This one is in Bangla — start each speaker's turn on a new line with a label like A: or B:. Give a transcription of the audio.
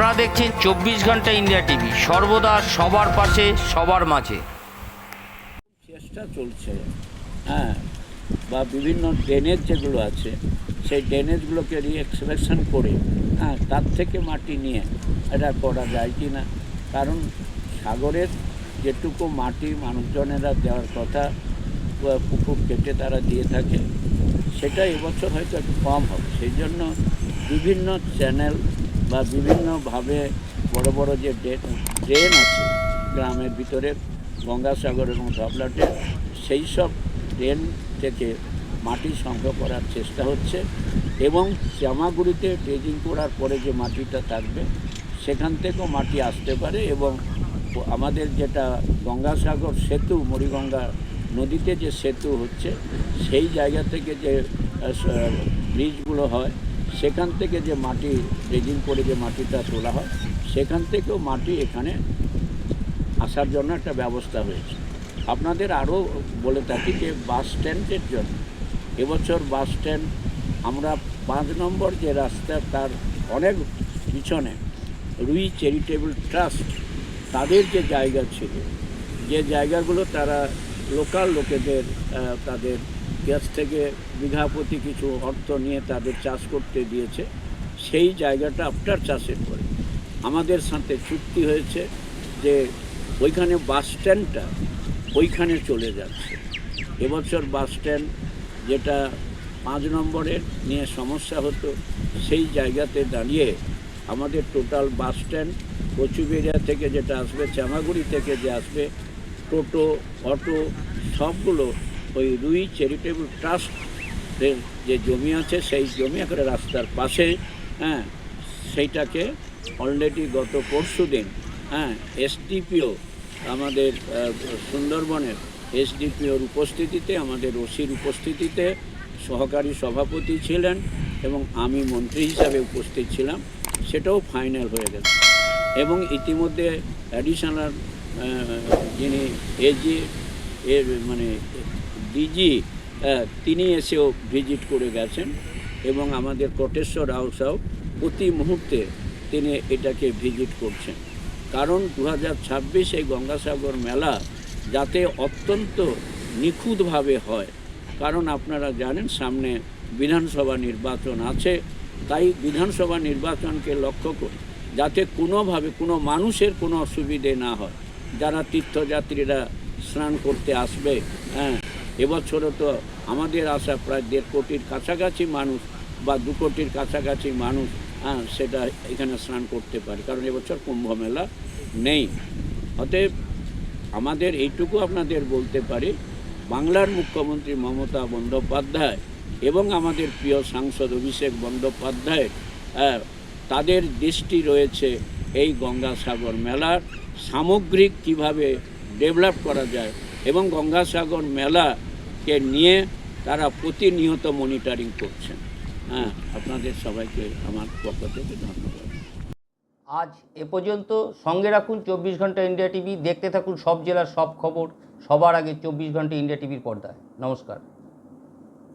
A: আপনারা দেখছেন চব্বিশ ঘণ্টা ইন্ডিয়া টিভি। সর্বদা সবার পাশে, সবার মাঝে।
B: চেষ্টা চলছে। হ্যাঁ বা বিভিন্ন ড্রেনেজ যেগুলো আছে, সেই ড্রেনেজগুলোকে রিএক্সপ্রেশন করে হ্যাঁ তার থেকে মাটি নিয়ে এটা করা যায় কি না কারণ সাগরের যেটুকু মাটি মানুষজনেরা দেওয়ার কথা পুকুর কেটে তারা দিয়ে থাকে, সেটা এবছর হয়তো একটু কম হবে। সেই জন্য বিভিন্ন চ্যানেল বা বিভিন্নভাবে বড় বড় যে ড্রেন ড্রেন আছে গ্রামের ভিতরে গঙ্গাসাগর এবং ধবলাটে সেই সব ড্রেন থেকে মাটি সংগ্রহ করার চেষ্টা হচ্ছে এবং জামাগুড়িতে ড্রেজিং করার পরে যে মাটিটা থাকবে, সেখান থেকেও মাটি আসতে পারে এবং আমাদের যেটা গঙ্গাসাগর সেতু মরিগঙ্গা নদীতে যে সেতু হচ্ছে, সেই জায়গা থেকে যে ব্রিজগুলো হয় সেখান থেকে যে মাটি ড্রেজিং করে যে মাটিটা তোলা হয়, সেখান থেকেও মাটি এখানে আসার জন্য একটা ব্যবস্থা হয়েছে। আপনাদের আরও বলে থাকি যে বাস স্ট্যান্ডের জন্য এবছর বাস স্ট্যান্ড আমরা পাঁচ নম্বর যে রাস্তা, তার অনেক পিছনে রুই চ্যারিটেবল ট্রাস্ট, তাদের যে জায়গা ছিল, যে জায়গাগুলো তারা লোকাল লোকেদের তাদের গ্যাস থেকে বিঘা প্রতি কিছু অর্থ নিয়ে তাদের চাষ করতে দিয়েছে, সেই জায়গাটা আফটার চাষের পরে আমাদের সাথে চুক্তি হয়েছে যে ওইখানে বাস স্ট্যান্ডটা ওইখানে চলে যাচ্ছে। এবছর বাস স্ট্যান্ড যেটা পাঁচ নম্বরের নিয়ে সমস্যা হতো, সেই জায়গাতে দাঁড়িয়ে আমাদের টোটাল বাস স্ট্যান্ড কচুবেড়িয়া থেকে যেটা আসবে, চামাগুড়ি থেকে যে আসবে, টোটো, অটো সবগুলো ওই রুই চ্যারিটেবল ট্রাস্টের যে জমি আছে, সেই জমি একটা রাস্তার পাশে হ্যাঁ সেইটাকে অলরেডি গত পরশু দিন হ্যাঁ এসডিপিও আমাদের সুন্দরবনের এসডিপিওর উপস্থিতিতে, আমাদের ওসির উপস্থিতিতে সহকারী সভাপতি ছিলেন এবং আমি মন্ত্রী হিসাবে উপস্থিত ছিলাম, সেটাও ফাইনাল হয়ে গেছে। এবং ইতিমধ্যে অ্যাডিশনাল যিনি এজি এর মানে ডিজি তিনি এসেও ভিজিট করে গেছেন এবং আমাদের কোটেশ্বর হাউসাও প্রতি মুহূর্তে তিনি এটাকে ভিজিট করছেন। কারণ দু হাজার ছাব্বিশ গঙ্গাসাগর মেলা যাতে অত্যন্ত নিখুঁতভাবে হয়, কারণ আপনারা জানেন সামনে বিধানসভা নির্বাচন আছে, তাই বিধানসভা নির্বাচনকে লক্ষ্য করে যাতে কোনোভাবে কোনো মানুষের কোনো অসুবিধে না হয়। যারা তীর্থযাত্রীরা স্নান করতে আসবে হ্যাঁ এবছরও তো আমাদের আশা প্রায় দেড় কোটির কাছাকাছি মানুষ বা দু কোটির কাছাকাছি মানুষ হ্যাঁ সেটা এখানে স্নান করতে পারে। কারণ এবছর কুম্ভ মেলা নেই। অতএব আমাদের এইটুকু আপনাদের বলতে পারি বাংলার মুখ্যমন্ত্রী মমতা বন্দ্যোপাধ্যায় এবং আমাদের প্রিয় সাংসদ অভিষেক বন্দ্যোপাধ্যায়ের আহ, তাদের দৃষ্টি রয়েছে এই গঙ্গাসাগর মেলার সামগ্রিক কীভাবে ডেভেলপ করা যায় এবং গঙ্গাসাগর মেলাকে নিয়ে তারা প্রতিনিয়ত মনিটরিং করছেন। হ্যাঁ আপনাদের সবাইকে আমার পক্ষ থেকে ধন্যবাদ।
A: আজ এ পর্যন্ত সঙ্গে রাখুন চব্বিশ ঘণ্টা ইন্ডিয়া টিভি, দেখতে থাকুন সব জেলার সব খবর, সবার আগে চব্বিশ ঘণ্টা ইন্ডিয়া টিভির পর্দায়। নমস্কার।